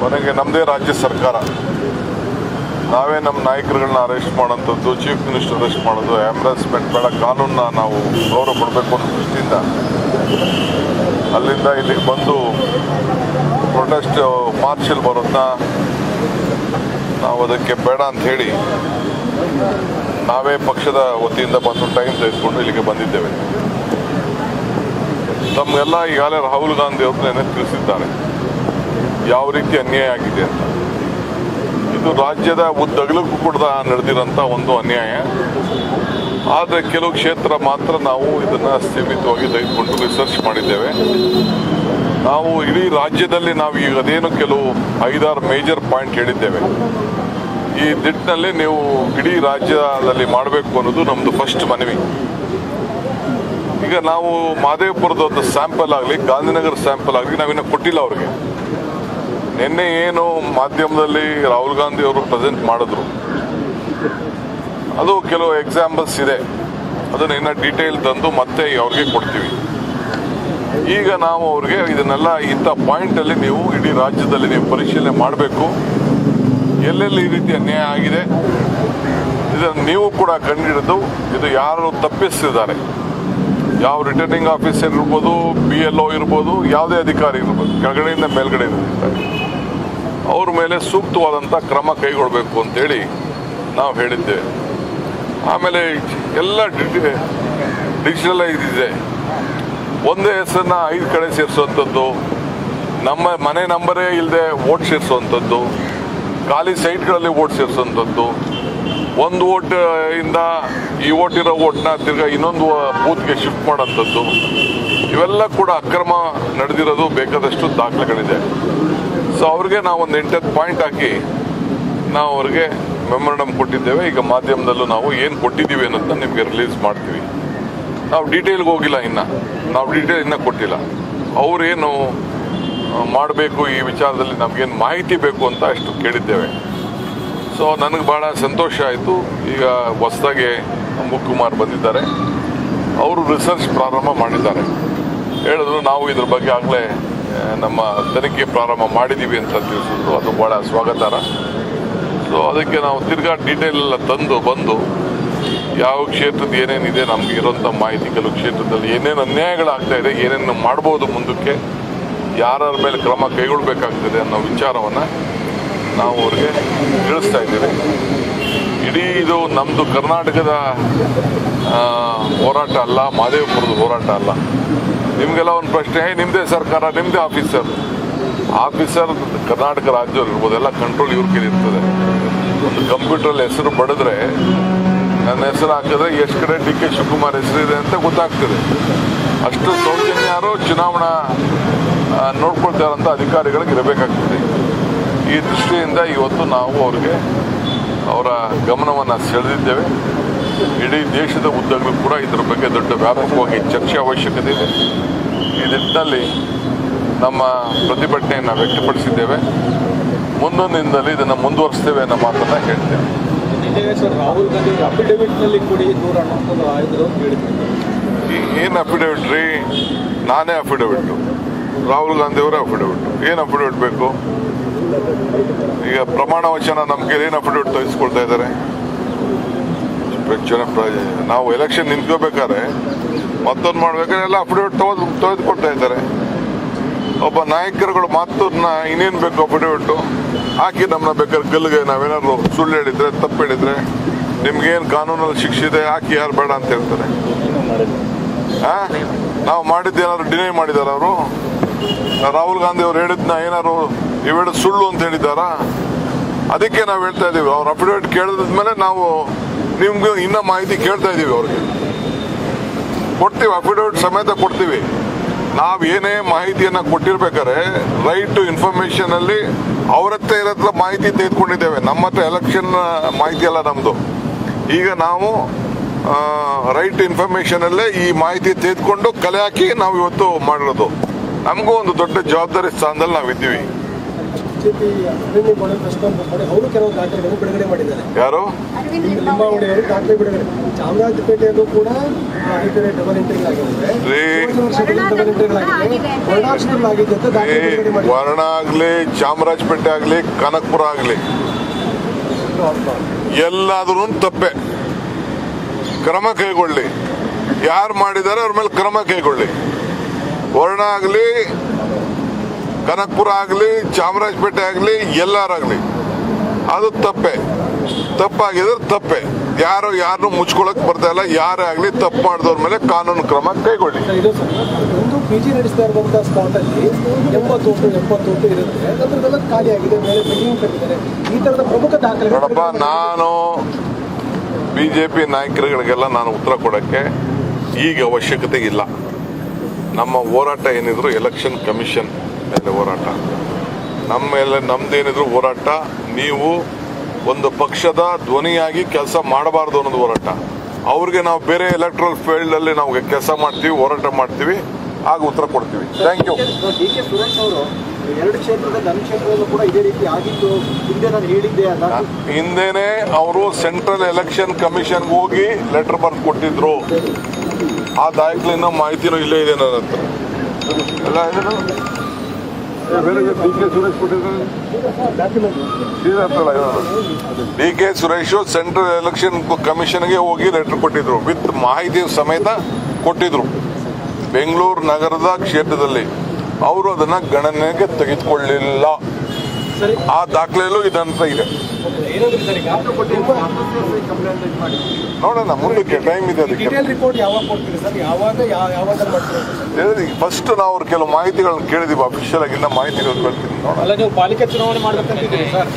ಕೊನೆಗೆ ನಮ್ಮದೇ ರಾಜ್ಯ ಸರ್ಕಾರ. ನಾವೇ ನಮ್ಮ ನಾಯಕರುಗಳನ್ನ ಅರೆಸ್ಟ್ ಮಾಡೋಂಥದ್ದು ಚೀಫ್ ಮಿನಿಸ್ಟರ್ ಅರೆಸ್ಟ್ ಮಾಡೋದು ಆಂಬ್ರಾಸ್ಮೆಂಟ್ ಬೇಡ, ಕಾನೂನನ್ನ ನಾವು ಗೌರವ ಕೊಡಬೇಕು ಅನ್ನೋ ದೃಷ್ಟಿಯಿಂದ ಅಲ್ಲಿಂದ ಇಲ್ಲಿಗೆ ಬಂದು ಪ್ರೊಟೆಸ್ಟ್ ಮಾರ್ಚಲ್ಲಿ ಬರೋದನ್ನ ನಾವು ಅದಕ್ಕೆ ಬೇಡ ಅಂತ ಹೇಳಿ ನಾವೇ ಪಕ್ಷದ ವತಿಯಿಂದ ಬಂದು ಟೈಮ್ ತೆಗೆದುಕೊಂಡು ಇಲ್ಲಿಗೆ ಬಂದಿದ್ದೇವೆ. ತಮಗೆಲ್ಲ ಈಗಾಗಲೇ ರಾಹುಲ್ ಗಾಂಧಿ ಅವ್ರನ್ನೇ ತಿಳಿಸಿದ್ದಾರೆ ಯಾವ ರೀತಿ ಅನ್ಯಾಯ ಆಗಿದೆ? ಅಂತ ಇದು ರಾಜ್ಯದ ಉದ್ದಗಲಕ್ಕೂ ಕೂಡ ನಡೆದಿರೋಂಥ ಒಂದು ಅನ್ಯಾಯ. ಆದರೆ ಕೆಲವು ಕ್ಷೇತ್ರ ಮಾತ್ರ ನಾವು ಇದನ್ನು ಸೀಮಿತವಾಗಿ ತೆಗೆದುಕೊಂಡು ರಿಸರ್ಚ್ ಮಾಡಿದ್ದೇವೆ. ನಾವು ಇಡೀ ರಾಜ್ಯದಲ್ಲಿ ನಾವು ಈಗ ಅದೇನು ಕೆಲವು ಐದಾರು ಮೇಜರ್ ಪಾಯಿಂಟ್ ಹೇಳಿದ್ದೇವೆ. ಈ ದಿಟ್ಟಿನಲ್ಲಿ ನೀವು ಇಡೀ ರಾಜ್ಯದಲ್ಲಿ ಮಾಡಬೇಕು ಅನ್ನೋದು ನಮ್ಮದು ಫಸ್ಟ್ ಮನವಿ. ಈಗ ನಾವು ಮಾದೇವಪುರದ ಒಂದು ಸ್ಯಾಂಪಲ್ ಆಗಲಿ, ಗಾಂಧಿನಗರ ಸ್ಯಾಂಪಲ್ ಆಗಲಿ ನಾವಿನ್ನೂ ಕೊಟ್ಟಿಲ್ಲ ಅವ್ರಿಗೆ. ನಿನ್ನೆ ಏನು ಮಾಧ್ಯಮದಲ್ಲಿ ರಾಹುಲ್ ಗಾಂಧಿ ಅವರು ಪ್ರೆಸೆಂಟ್ ಮಾಡಿದ್ರು. ಅದು ಕೆಲವು ಎಕ್ಸಾಂಪಲ್ಸ್ ಇದೆ. ಅದನ್ನ ಇನ್ನ ಡೀಟೇಲ್ ತಂದು ಮತ್ತೆ ಅವ್ರಿಗೆ ಕೊಡ್ತೀವಿ. ಈಗ ನಾವು ಅವ್ರಿಗೆ ಇದನ್ನೆಲ್ಲ ಇಂಥ ಪಾಯಿಂಟಲ್ಲಿ ನೀವು ಇಡೀ ರಾಜ್ಯದಲ್ಲಿ ನೀವು ಪರಿಶೀಲನೆ ಮಾಡಬೇಕು. ಎಲ್ಲೆಲ್ಲಿ ಈ ರೀತಿ ಅನ್ಯಾಯ ಆಗಿದೆ, ಇದನ್ನು ನೀವು ಕೂಡ ಕಂಡುಹಿಡಿದು ಇದು ಯಾರು ತಪ್ಪಿಸ್ತಿದ್ದಾರೆ ಯಾವ ರಿಟರ್ನಿಂಗ್ ಆಫೀಸರ್ ಇರ್ಬೋದು ಬಿ ಎಲ್ ಒ ಇರ್ಬೋದು, ಯಾವುದೇ ಅಧಿಕಾರಿ ಇರ್ಬೋದು, ಕೆಳಗಡೆಯಿಂದ ಮೇಲ್ಗಡೆಯಿಂದ ಅವ್ರ ಮೇಲೆ ಸೂಕ್ತವಾದಂಥ ಕ್ರಮ ಕೈಗೊಳ್ಬೇಕು ಅಂತೇಳಿ ನಾವು ಹೇಳಿದ್ದೇವೆ. ಆಮೇಲೆ ಎಲ್ಲ ಡಿಜಿಟಲೈಸ್ ಇದೆ. ಒಂದೇ ಹೆಸರನ್ನ ಐದು ಕಡೆ ಸೇರಿಸುವಂಥದ್ದು, ನಮ್ಮ ಮನೆ ನಂಬರೇ ಇಲ್ಲದೆ ಓಟ್ ಸೇರಿಸುವಂಥದ್ದು, ಖಾಲಿ ಸೈಟ್ಗಳಲ್ಲಿ ಓಟ್ ಸೇರಿಸುವಂಥದ್ದು, ಒಂದು ಓಟ್ ಇಂದ ಈ ಓಟ್ ಇರೋ ಓಟ್ನ ತಿರ್ಗಾ ಇನ್ನೊಂದು ಬೂತ್ಗೆ ಶಿಫ್ಟ್ ಮಾಡೋಂಥದ್ದು ಇವೆಲ್ಲ ಕೂಡ ಅಕ್ರಮ ನಡೆದಿರೋದು ಬೇಕಾದಷ್ಟು ದಾಖಲೆಗಳಿದೆ. ಸೊ ಅವ್ರಿಗೆ ನಾವು ಒಂದು ಎಂಟತ್ತು ಪಾಯಿಂಟ್ ಹಾಕಿ ನಾವು ಅವ್ರಿಗೆ ಮೆಮೊರಂಡಮ್ ಕೊಟ್ಟಿದ್ದೇವೆ. ಈಗ ಮಾಧ್ಯಮದಲ್ಲೂ ನಾವು ಏನು ಕೊಟ್ಟಿದ್ದೀವಿ ಅನ್ನೋದನ್ನ ನಿಮಗೆ ರಿಲೀಸ್ ಮಾಡ್ತೀವಿ. ನಾವು ಡೀಟೇಲ್ಗೆ ಹೋಗಿಲ್ಲ ಇನ್ನು. ನಾವು ಡೀಟೇಲ್ ಇನ್ನೂ ಕೊಟ್ಟಿಲ್ಲ. ಅವರೇನು ಮಾಡಬೇಕು ಈ ವಿಚಾರದಲ್ಲಿ ನಮಗೇನು ಮಾಹಿತಿ ಬೇಕು ಅಂತ ಅಷ್ಟು ಕೇಳಿದ್ದೇವೆ. ಸೊ ನನಗೆ ಭಾಳ ಸಂತೋಷ ಆಯಿತು. ಈಗ ಹೊಸದಾಗಿ ಕುಮಾರ್ ಬಂದಿದ್ದಾರೆ. ಅವರು ರಿಸರ್ಚ್ ಪ್ರಾರಂಭ ಮಾಡಿದ್ದಾರೆ. ಹೇಳಿದ್ರು ನಾವು ಇದ್ರ ಬಗ್ಗೆ ಆಗಲೇ ನಮ್ಮ ತನಿಖೆ ಪ್ರಾರಂಭ ಮಾಡಿದ್ದೀವಿ ಅಂತ ತಿಳಿಸಿದ್ರು. ಅದು ಭಾಳ ಸ್ವಾಗತಾರ ಸೊ ಅದಕ್ಕೆ ನಾವು ತಿರ್ಗಾ ಡೀಟೇಲ್ ಎಲ್ಲ ತಂದು ಬಂದು ಯಾವ ಕ್ಷೇತ್ರದ ಏನೇನಿದೆ ನಮ್ಗೆ ಇರೋಂಥ ಮಾಹಿತಿ, ಕೆಲವು ಕ್ಷೇತ್ರದಲ್ಲಿ ಏನೇನು ಅನ್ಯಾಯಗಳಾಗ್ತಾ ಇದೆ, ಏನೇನು ಮಾಡ್ಬೋದು ಮುಂದಕ್ಕೆ, ಯಾರ್ಯಾರ ಮೇಲೆ ಕ್ರಮ ಕೈಗೊಳ್ಬೇಕಾಗ್ತದೆ ಅನ್ನೋ ವಿಚಾರವನ್ನು ನಾವು ಅವ್ರಿಗೆ ತಿಳಿಸ್ತಾ ಇದ್ದೀವಿ. ಇಡೀ ಇದು ನಮ್ಮದು ಕರ್ನಾಟಕದ ಹೋರಾಟ ಅಲ್ಲ, ಮಾದೇವಪುರದ ಹೋರಾಟ ಅಲ್ಲ. ನಿಮಗೆಲ್ಲ ಒಂದು ಪ್ರಶ್ನೆ. ನಿಮ್ಮದೇ ಸರ್ಕಾರ ನಿಮ್ಮದೇ ಆಫೀಸರ್. ಆಫೀಸರ್ ಕರ್ನಾಟಕ ರಾಜ್ಯದಲ್ಲಿ ಇರ್ಬೋದು ಎಲ್ಲ ಕಂಟ್ರೋಲ್ ಇವ್ರ ಕೈಲಿ ಇರ್ತದೆ. ಒಂದು ಕಂಪ್ಯೂಟ್ರಲ್ಲಿ ಹೆಸರು ಬಡಿದ್ರೆ ನನ್ನ ಹೆಸರು ಹಾಕಿದ್ರೆ ಎಷ್ಟು ಕಡೆ ಡಿ ಕೆ ಶಿವಕುಮಾರ್ ಹೆಸರಿದೆ ಅಂತ ಗೊತ್ತಾಗ್ತದೆ. ಅಷ್ಟು ಸೌಜನ್ಯಾರು ಚುನಾವಣಾ ನೋಡ್ಕೊಳ್ತಾರಂತ ಅಧಿಕಾರಿಗಳಿಗೆ ಇರಬೇಕಾಗ್ತದೆ. ಈ ದೃಷ್ಟಿಯಿಂದ ಇವತ್ತು ನಾವು ಅವ್ರಿಗೆ ಅವರ ಗಮನವನ್ನು ಸೆಳೆದಿದ್ದೇವೆ. ಇಡೀ ದೇಶದ ಉದ್ದಗಳು ಕೂಡ ಇದರ ಬಗ್ಗೆ ದೊಡ್ಡ ವ್ಯಾಪಕವಾಗಿ ಚರ್ಚೆ ಅವಶ್ಯಕತೆ ಇದೆ. ಈ ನಿಟ್ಟಿನಲ್ಲಿ ನಮ್ಮ ಪ್ರತಿಭಟನೆಯನ್ನು ವ್ಯಕ್ತಪಡಿಸಿದ್ದೇವೆ. ಮುಂದೊಂದಿನದಲ್ಲಿ ಇದನ್ನು ಮುಂದುವರಿಸ್ತೇವೆ ಅನ್ನೋ ಮಾತನ್ನು ಹೇಳ್ತೇವೆ ಏನು ಅಫಿಡವಿಟ್ ರೀ? ನಾನೇ ಅಫಿಡವಿಟ್ಟು. ರಾಹುಲ್ ಗಾಂಧಿ ಅವರೇ ಅಫಿಡವಿಟ್ ಏನು ಅಫಿಡವಿಟ್ ಬೇಕು? ಈಗ ಪ್ರಮಾಣ ವಚನ ನಮಗೆ ಏನು ಅಫಿಡವಿಟ್ ತೋರಿಸ್ಕೊಳ್ತಾ ಇದ್ದಾರೆ? ನಾವು ಎಲೆಕ್ಷನ್ ನಿಂತ್ಕೋಬೇಕಾದ್ರೆ ಮತ್ತೊಂದು ಮಾಡ್ಬೇಕಾದ್ರೆ ಎಲ್ಲ ಅಫಿಡವಿಟ್ ತೆಗೆದು ತೆಗೆದುಕೊಳ್ತಾ ಇದ್ದಾರೆ. ಒಬ್ಬ ನಾಯಕರುಗಳು ಮತ್ತು ಇನ್ನೇನು ಬೇಕು ಅಫಿಡವಿಟ್ಟು ಹಾಕಿ ನಮ್ಮನ್ನ ಬೇಕಾದ್ರೆ ಗಲ್ಲಿಗೆ ನಾವೇನಾದ್ರು ಸುಳ್ಳು ಹೇಳಿದ್ರೆ, ತಪ್ಪು ಹೇಳಿದ್ರೆ, ನಿಮ್ಗೇನು ಕಾನೂನಲ್ಲಿ ಶಿಕ್ಷೆ ಇದೆ, ಹಾಕಿ ಯಾರು ಬೇಡ ಅಂತ ಹೇಳ್ತಾರೆ? ನಾವು ಮಾಡಿದ್ದೇನಾದ್ರು ಡಿನೈ ಮಾಡಿದಾರ ಅವರು? ರಾಹುಲ್ ಗಾಂಧಿ ಅವ್ರು ಹೇಳಿದ್ನ ಏನಾದ್ರು ಇವೆರಡು ಸುಳ್ಳು ಅಂತ ಹೇಳಿದ್ದಾರಾ? ಅದಕ್ಕೆ ನಾವು ಹೇಳ್ತಾ ಇದೀವಿ. ಅವ್ರ ಅಫಿಡವಿಟ್ ಕೇಳಿದ್ಮೇಲೆ ನಾವು ನಿಮ್ಗೆ ಇನ್ನ ಮಾಹಿತಿ ಕೇಳ್ತಾ ಇದೀವಿ ಅವ್ರಿಗೆ. ಕೊಡ್ತೀವಿ ಅಫಿಡವಿಟ್ ಸಮೇತ ಕೊಡ್ತೀವಿ. ನಾವು ಏನೇ ಮಾಹಿತಿಯನ್ನ ಕೊಟ್ಟಿರ್ಬೇಕಾದ್ರೆ ರೈಟ್ ಟು ಇನ್ಫಾರ್ಮೇಶನ್ ಅಲ್ಲಿ ಅವ್ರ ಹತ್ರ ಇರೋ ಹತ್ರ ಮಾಹಿತಿ ತೆಗೆದುಕೊಂಡಿದ್ದೇವೆ. ನಮ್ಮ ಹತ್ರ ಎಲೆಕ್ಷನ್ ಮಾಹಿತಿ ಅಲ್ಲ ನಮ್ದು. ಈಗ ನಾವು ರೈಟ್ ಇನ್ಫಾರ್ಮೇಶನ್ ಅಲ್ಲೇ ಈ ಮಾಹಿತಿ ತೆಗೆದುಕೊಂಡು ಕಲೆ ಹಾಕಿ ನಾವು ಇವತ್ತು ಮಾಡಿರೋದು. ನಮಗೂ ಒಂದು ದೊಡ್ಡ ಜವಾಬ್ದಾರಿ ಸ್ಥಾನದಲ್ಲಿ ನಾವು ಇದ್ದೀವಿ. ಬಿಜೆಪಿ ಪ್ರೆಸ್ ಮಾಡಿ ಅವರು ಕೆಲವು ದಾಖಲೆಗಳನ್ನು ಬಿಡುಗಡೆ ಮಾಡಿದ್ದಾರೆ. ಯಾರು? ಲಿಂಬಾವಳಿ ಅವರು ದಾಖಲೆ ಬಿಡುಗಡೆ. ಚಾಮರಾಜಪೇಟೆಯಲ್ಲೂ ಕೂಡ ರೈತರೇ ಡಬಲ್ ಎಂಟ್ರಿಗಳಾಗಿವೆ ರೀ. ಹೋದ ವರ್ಷದಲ್ಲಿ ಡಬಲ್ ಎಂಟ್ರಿಗಳಾಗಿದೆ ವರ್ಣಾಕ್ಷರಗಳಾಗಿದೆ ಅಂತ ದಾಖಲೆ ಈ ಬಿಡುಗಡೆ ಮಾಡಿದ್ದಾರೆ. ವರ್ಣ ಆಗಲಿ ಚಾಮರಾಜಪೇಟೆ ಆಗ್ಲಿ ಕನಕಪುರ ಆಗ್ಲಿ. ಎಲ್ಲಾದ್ರೂ ತಪ್ಪೆ. ಕ್ರಮ ಕೈಗೊಳ್ಳಿ. ಯಾರು ಮಾಡಿದ್ದಾರೆ ಅವ್ರ ಮೇಲೆ ಕ್ರಮ ಕೈಗೊಳ್ಳಿ. ವರ್ಣ ಆಗಲಿ ಕನಕಪುರ ಆಗಲಿ ಚಾಮರಾಜಪೇಟೆ ಆಗಲಿ ಎಲ್ಲರಾಗಲಿ ಅದು ತಪ್ಪೆ. ತಪ್ಪಾಗಿದ್ರೆ ತಪ್ಪೆ. ಯಾರು ಯಾರನ್ನು ಮುಚ್ಕೊಳಕ್ ಬರ್ತಾ ಇಲ್ಲ ಯಾರೇ ಆಗಲಿ ತಪ್ಪು ಮಾಡಿದವ್ರ ಮೇಲೆ ಕಾನೂನು ಕ್ರಮ ಕೈಗೊಳ್ಳಿ. ನೋಡಪ್ಪ ನಾನು ಬಿಜೆಪಿ ಜೆ ಪಿ ನಾಯಕರುಗಳಿಗೆಲ್ಲ ನಾನು ಉತ್ತರ ಕೊಡಕ್ಕೆ ಈಗ ಅವಶ್ಯಕತೆ ಇಲ್ಲ. ನಮ್ಮ ಹೋರಾಟ ಏನಿದ್ರು ಎಲೆಕ್ಷನ್ ಕಮಿಷನ್ ಮೇಲೆ ಹೋರಾಟ. ನಮ್ಮ ಮೇಲೆ ನಮ್ದೇನಿದ್ರು ಹೋರಾಟ ನೀವು ಒಂದು ಪಕ್ಷದ ಧ್ವನಿಯಾಗಿ ಕೆಲಸ ಮಾಡಬಾರ್ದು ಅನ್ನೋದು ಹೋರಾಟ. ಅವ್ರಿಗೆ ನಾವು ಬೇರೆ ಎಲೆಕ್ಟ್ರಲ್ ಫೀಲ್ಡಲ್ಲಿ ನಾವು ಕೆಲಸ ಮಾಡ್ತೀವಿ ಹೋರಾಟ ಮಾಡ್ತೀವಿ ಆಗ ಉತ್ತರ ಕೊಡ್ತೀವಿ. Thank you D K Suresh ಅವರು ಎರಡು ಕ್ಷೇತ್ರದ ಧನ ಕ್ಷೇತ್ರದಲ್ಲೂ ಕೂಡ ಇದೇ ರೀತಿ ಆಗಿತ್ತು ಹಿಂದೆ ನಾನು ಹೇಳಿದ್ದೆ ಅದ ಹಿಂದೆನೆ ಅವರು ಸೆಂಟ್ರಲ್ ಎಲೆಕ್ಷನ್ ಕಮಿಷನ್ಗೆ ಹೋಗಿ ಲೆಟರ್ ಬರ್ದು ಕೊಟ್ಟಿದ್ರು. ಆ ದಾಖಲೆನ ಮಾಹಿತಿನೂ ಇಲ್ಲೇ ಇದೆ ನನ್ನ ಹತ್ರ. ಎಲ್ಲ ಬೇರೆ D K Suresh D K Suresh central election ಕಮಿಷನ್ಗೆ ಹೋಗಿ ಲೆಟರ್ ಕೊಟ್ಟಿದ್ರು. ವಿತ್ ಮಾಹಿತಿ ಸಮೇತ ಕೊಟ್ಟಿದ್ರು. ಬೆಂಗಳೂರು ನಗರದ ಕ್ಷೇತ್ರದಲ್ಲಿ. ಅವರು ಅದನ್ನ ಗಣನೆಗೆ ತೆಗೆದುಕೊಳ್ಳಿಲ್ಲ. ಆ ದಾಖಲೆಯಲ್ಲೂ ಇದಂತ ಇದೆ. ನೋಡೋಣ ಮುಂದಕ್ಕೆ ಟೈಮ್ ಇದೆ ಅದಕ್ಕೆ. ಡಿಟೇಲ್ ರಿಪೋರ್ಟ್ ಯಾವಾಗ ಕೊಡ್ತೀರಿ ಸರ್? ಯಾವಾಗ ಯಾವ ಯಾವಾಗ ಮಾಡ್ತೀರಿ ಫಸ್ಟ್ ನಾವು ಅವ್ರ ಕೆಲವು ಮಾಹಿತಿಗಳನ್ನ ಕೇಳಿದೀವಿ ಅಫಿಷಿಯಲ್ ಆಗಿ ಇನ್ನ ಮಾಹಿತಿಗಳು ಕೇಳ್ತೀನಿ ನೋಡೋಣ. ಅಲ್ಲ ನೀವು ಪಾಲಿಕೆ ಚುನಾವಣೆ ಮಾಡ್ಬೇಕಂತಿದ್ದೀರಿ ಸರ್?